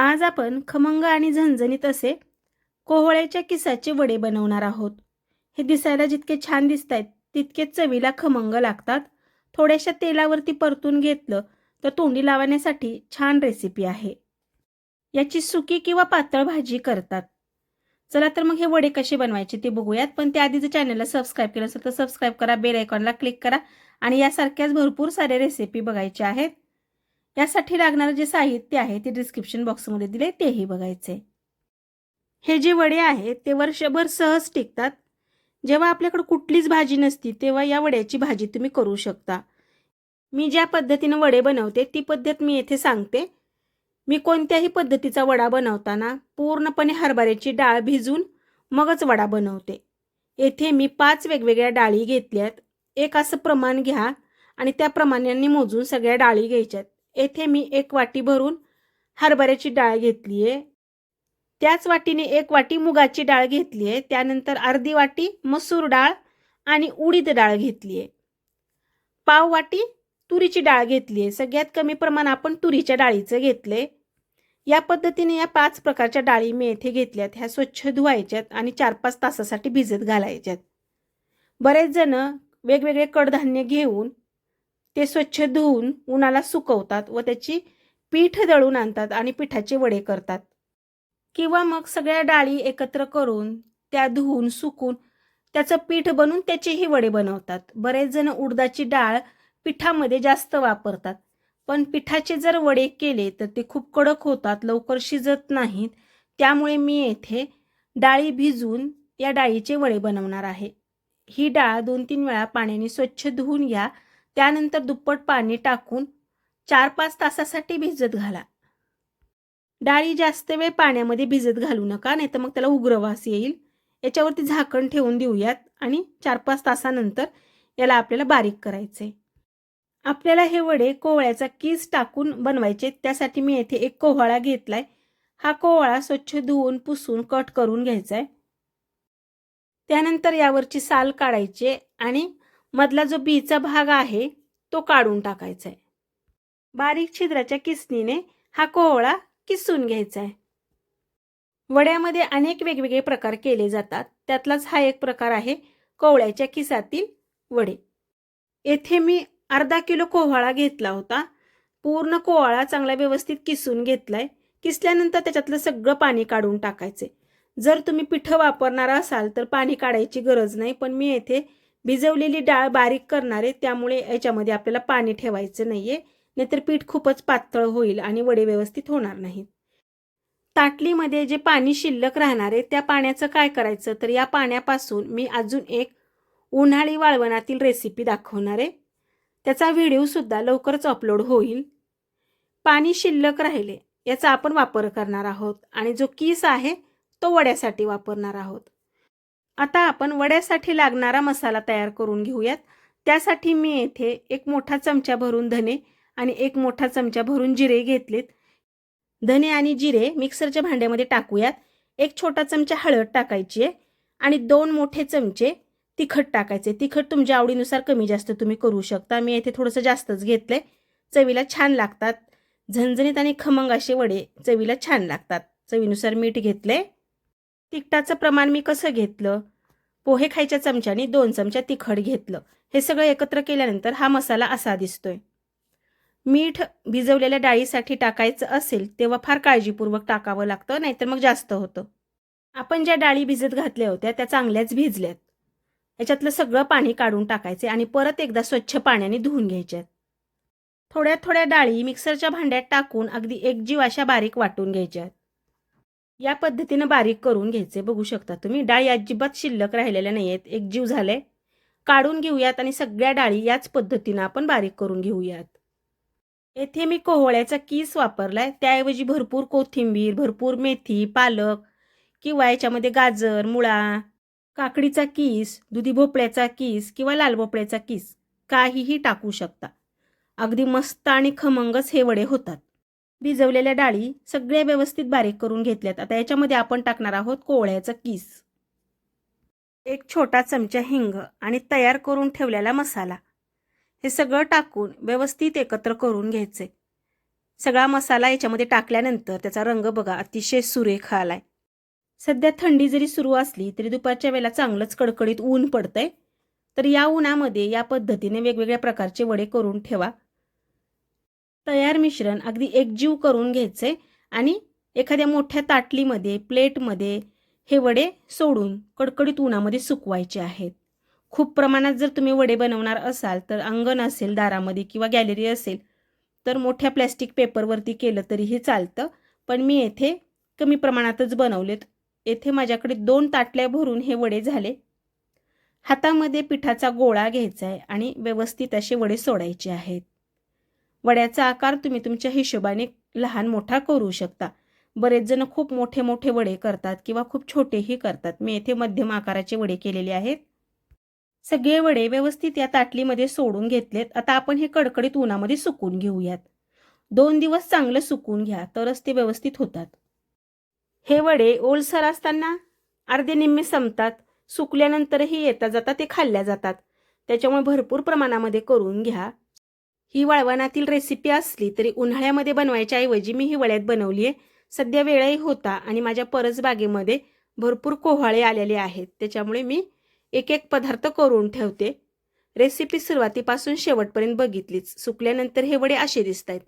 आज आपण खमंग आणि झणझणीत असे कोहळ्याच्या किसाचे वडे बनवणार आहोत. हे दिसायला जितके छान दिसत आहेत तितकेच चवीला खमंग लागतात. थोड्याशा तेलावरती परतून घेतलं तर तोंडी लावण्यासाठी छान रेसिपी आहे. याची सुकी किंवा पातळ भाजी करतात. चला तर मग हे वडे कसे बनवायचे ते बघूयात पण त्याआधी जर चॅनलला सबस्क्राईब केलं असेल तर सबस्क्राईब करा बेल आयकॉनला क्लिक करा आणि यासारख्याच भरपूर साऱ्या रेसिपी बघायच्या आहेत. यासाठी लागणारं जे साहित्य आहे ते डिस्क्रिप्शन बॉक्समध्ये दिले तेही बघायचे हे जे वडे आहेत ते वर्षभर सहज टिकतात. जेव्हा आपल्याकडे कुठलीच भाजी नसती तेव्हा या वड्याची भाजी तुम्ही करू शकता. मी ज्या पद्धतीनं वडे बनवते ती पद्धत मी येथे सांगते. मी कोणत्याही पद्धतीचा वडा बनवताना पूर्णपणे हरभऱ्याची डाळ भिजून मगच वडा बनवते. येथे मी पाच वेगवेगळ्या डाळी घेतल्यात. एक असं प्रमाण घ्या आणि त्या प्रमाणाने मोजून सगळ्या डाळी घ्यायच्यात. येथे मी एक वाटी भरून हरभऱ्याची डाळ घेतली आहे. त्याच वाटीने एक वाटी मुगाची डाळ घेतली आहे. त्यानंतर अर्धी वाटी मसूर डाळ आणि उडीद डाळ घेतली आहे. पाव वाटी तुरीची डाळ घेतली आहे. सगळ्यात कमी प्रमाण आपण तुरीच्या डाळीचं घेतले या पद्धतीने या पाच प्रकारच्या डाळी मी येथे घेतल्यात. ह्या स्वच्छ धुवायच्यात आणि चार पाच तासासाठी भिजत घालायच्यात. बरेच जण वेगवेगळे कडधान्य घेऊन ते स्वच्छ धुवून उन्हाला सुकवतात व त्याची पीठ दळून आणतात आणि पिठाचे वडे करतात. किंवा मग सगळ्या डाळी एकत्र करून त्या धुवून सुकून त्याचं पीठ बनवून त्याचेही वडे बनवतात. बरेच जण उडदाची डाळ पिठामध्ये जास्त वापरतात. पण पिठाचे जर वडे केले तर ते खूप कडक होतात लवकर शिजत नाहीत. त्यामुळे मी येथे डाळी भिजून या डाळीचे वडे बनवणार आहे. ही डाळ दोन तीन वेळा पाण्याने स्वच्छ धुवून घ्या. त्यानंतर दुप्पट पाणी टाकून चार पाच तासासाठी भिजत घाला. डाळी जास्त वेळ पाण्यामध्ये भिजत घालू नका नाही तर मग त्याला उग्रवास येईल. याच्यावरती झाकण ठेवून देऊयात आणि चार पाच तासानंतर याला आपल्याला बारीक करायचे आपल्याला हे वडे कोवळ्याचा कीस टाकून बनवायचे त्यासाठी मी येथे एक कोहळा घेतलाय. हा कोवळा स्वच्छ धुवून पुसून कट करून घ्यायचा आहे त्यानंतर यावरची साल काढायची आणि मधला जो बीचा भाग आहे तो काढून टाकायचा आहे बारीक छिद्राच्या किसनीने हा कोहळा किसून घ्यायचा आहे वड्यामध्ये अनेक वेगवेगळे प्रकार केले जातात. त्यातलाच हा एक प्रकार आहे कोवळ्याच्या किसातील वडे. येथे मी अर्धा किलो कोहळा घेतला होता. पूर्ण कोहळा चांगला व्यवस्थित किसून घेतलाय. किसल्यानंतर त्याच्यातलं सगळं पाणी काढून टाकायचे जर तुम्ही पिठं वापरणार असाल तर पाणी काढायची गरज नाही पण मी येथे भिजवलेली डाळ बारीक करणार आहे त्यामुळे याच्यामध्ये आपल्याला पाणी ठेवायचं नाही आहे नाहीतर पीठ खूपच पातळ होईल आणि वडे व्यवस्थित होणार नाहीत. ताटलीमध्ये जे पाणी शिल्लक राहणार आहे त्या पाण्याचं काय करायचं? तर या पाण्यापासून मी अजून एक उन्हाळी वाळवणातील रेसिपी दाखवणार आहे. त्याचा व्हिडिओसुद्धा लवकरच अपलोड होईल. पाणी शिल्लक राहिले याचा आपण वापर करणार आहोत आणि जो किस आहे तो वड्यासाठी वापरणार आहोत. आता आपण वड्यासाठी लागणारा मसाला तयार करून घेऊयात. त्यासाठी मी येथे एक मोठा चमचा भरून धने आणि एक मोठा चमचा भरून जिरे घेतलेत. धने आणि जिरे मिक्सरच्या भांड्यामध्ये टाकूयात. एक छोटा चमचा हळद टाकायची आहे आणि दोन मोठे चमचे तिखट टाकायचे. तिखट तुमच्या आवडीनुसार कमी जास्त तुम्ही करू शकता. मी येथे थोडंसं जास्तच घेतलं आहे चवीला छान लागतात. झणझणीत आणि खमंग असे वडे चवीला छान लागतात. चवीनुसार मीठ घेतलं आहे तिखटाचं प्रमाण मी कसं घेतलं? पोहे खायच्या चमच्याने दोन चमचा तिखट घेतलं. हे सगळं एकत्र केल्यानंतर हा मसाला असा दिसतोय. मीठ भिजवलेल्या डाळीसाठी टाकायचं असेल तेव्हा फार काळजीपूर्वक टाकावं लागतं नाहीतर मग जास्त होतं. आपण ज्या डाळी भिजत घातल्या होत्या त्या चांगल्याच भिजल्यात. याच्यातलं सगळं पाणी काढून टाकायचे आणि परत एकदा स्वच्छ पाण्याने धुवून घ्यायच्यात. थोड्या थोड्या डाळी मिक्सरच्या भांड्यात टाकून अगदी एकजीव अशा बारीक वाटून घ्यायच्यात. या पद्धतीनं बारीक करून घ्यायचे. बघू शकता तुम्ही डाळी अजिबात शिल्लक राहिलेल्या नाही आहेत एक जीव झाले काढून घेऊयात आणि सगळ्या डाळी याच पद्धतीनं आपण बारीक करून घेऊयात. येथे मी कोहळ्याचा किस वापरलाय. त्याऐवजी भरपूर कोथिंबीर भरपूर मेथी पालक किंवा याच्यामध्ये गाजर मुळा काकडीचा किस दुधी भोपळ्याचा किस किंवा लाल भोपळ्याचा किस काहीही टाकू शकता. अगदी मस्त आणि खमंगच हे वडे होतात. भिजवलेल्या डाळी सगळ्या व्यवस्थित बारीक करून घेतल्यात. आता याच्यामध्ये आपण टाकणार आहोत कोवळ्याचं किस. एक छोटा चमचा हिंग आणि तयार करून ठेवलेला मसाला. हे सगळं टाकून व्यवस्थित एकत्र करून घ्यायचे. सगळा मसाला याच्यामध्ये टाकल्यानंतर त्याचा रंग बघा अतिशय सुरेख आलाय. सध्या थंडी जरी सुरू असली तरी दुपारच्या वेळेला चांगलंच कडकडीत ऊन पडतंय. तर या उन्हामध्ये या पद्धतीने वेगवेगळ्या प्रकारचे वडे करून ठेवा. तयार मिश्रण अगदी एकजीव करून घ्यायचे आणि एखाद्या मोठ्या ताटलीमध्ये प्लेटमध्ये हे वडे सोडून कडकडीत उन्हामध्ये सुकवायचे आहेत. खूप प्रमाणात जर तुम्ही वडे बनवणार असाल तर अंगण असेल दारामध्ये किंवा गॅलरी असेल तर मोठ्या प्लॅस्टिक पेपरवरती केलं तरीही चालतं. पण मी येथे कमी प्रमाणातच बनवलेत. येथे माझ्याकडे दोन ताटल्या भरून हे वडे झाले. हातामध्ये पिठाचा गोळा घ्यायचा आहे आणि व्यवस्थित असे वडे सोडायचे आहेत. वड्याचा आकार तुम्ही तुमच्या हिशोबाने लहान मोठा करू शकता. बरेच जण खूप मोठे मोठे वडे करतात किंवा खूप छोटेही करतात. मी येथे मध्यम आकाराचे वडे केलेले आहेत. सगळे वडे व्यवस्थित या ताटलीमध्ये सोडून घेतलेत. आता आपण हे कडकडीत उन्हामध्ये सुकून घेऊयात. दोन दिवस चांगलं सुकून घ्या तरच ते व्यवस्थित होतात. हे वडे ओलसर असताना अर्धे निम्मे संपतात. सुकल्यानंतरही येता जाता ते खाल्ल्या जातात. त्याच्यामुळे भरपूर प्रमाणामध्ये करून घ्या. ही वाळवणातील रेसिपी असली तरी उन्हाळ्यामध्ये बनवायच्या ऐवजी मी ही बनवली आहे. सध्या वेळही होता आणि माझ्या परसबागेमध्ये भरपूर कोहाळे आलेले आहेत. त्याच्यामुळे मी एक एक पदार्थ करून ठेवते. रेसिपी सुरुवातीपासून शेवटपर्यंत बघितलीच. सुकल्यानंतर हे वडे असे दिसत आहेत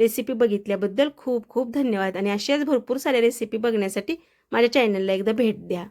रेसिपी बघितल्याबद्दल खूप खूप धन्यवाद आणि अशाच भरपूर साऱ्या रेसिपी बघण्यासाठी माझ्या चॅनलला एकदा भेट द्या.